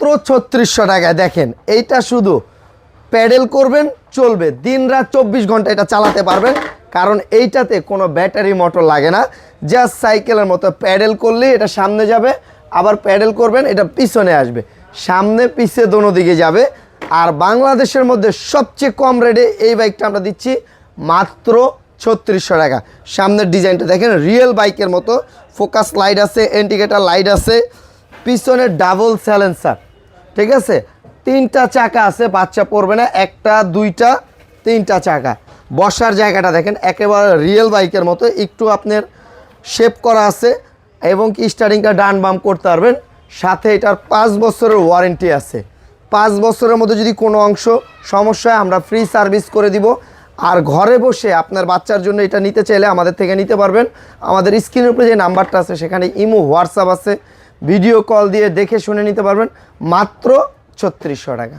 মাত্র ছত্রিশশো টাকায়। দেখেন, এইটা শুধু প্যাডেল করবেন, চলবে। দিন রাত চব্বিশ ঘণ্টা এটা চালাতে পারবেন, কারণ এইটাতে কোনো ব্যাটারি মোটর লাগে না। জাস্ট সাইকেলের মতো প্যাডেল করলে এটা সামনে যাবে, আবার প্যাডেল করবেন, এটা পিছনে আসবে। সামনে, পিছে দোনো দিকে যাবে। আর বাংলাদেশের মধ্যে সবচেয়ে কম রেটে এই বাইকটা আমরা দিচ্ছি মাত্র ছত্রিশশো টাকা। সামনের ডিজাইনটা দেখেন, রিয়েল বাইকের মতো। ফোকাস লাইট আছে, ইন্ডিকেটার লাইট আছে, পিছনে ডাবল স্যালেন্সার। ঠিক আছে? তিনটা চাকা আছে, বাচ্চা পড়বে না, একটা, দুইটা, তিনটা চাকা। বসার জায়গাটা দেখেন, একেবারে রিয়েল বাইকের মতো, একটু আপনার শেপ করা আছে, এবং কি স্টারিংটা ডান বাম করতে পারবেন। সাথে এটার পাঁচ বছরের ওয়ারেন্টি আছে। পাঁচ বছরের মধ্যে যদি কোনো অংশ সমস্যা আমরা ফ্রি সার্ভিস করে দিব, আর ঘরে বসে আপনার বাচ্চার জন্য এটা নিতে চাইলে আমাদের থেকে নিতে পারবেন। আমাদের স্ক্রিনের উপরে যে নাম্বারটা আছে, সেখানে ইমো হোয়াটসঅ্যাপ আছে। ভিডিও কল দিয়ে দেখে শুনে নিতে পারবেন মাত্র ছত্রিশশো টাকা।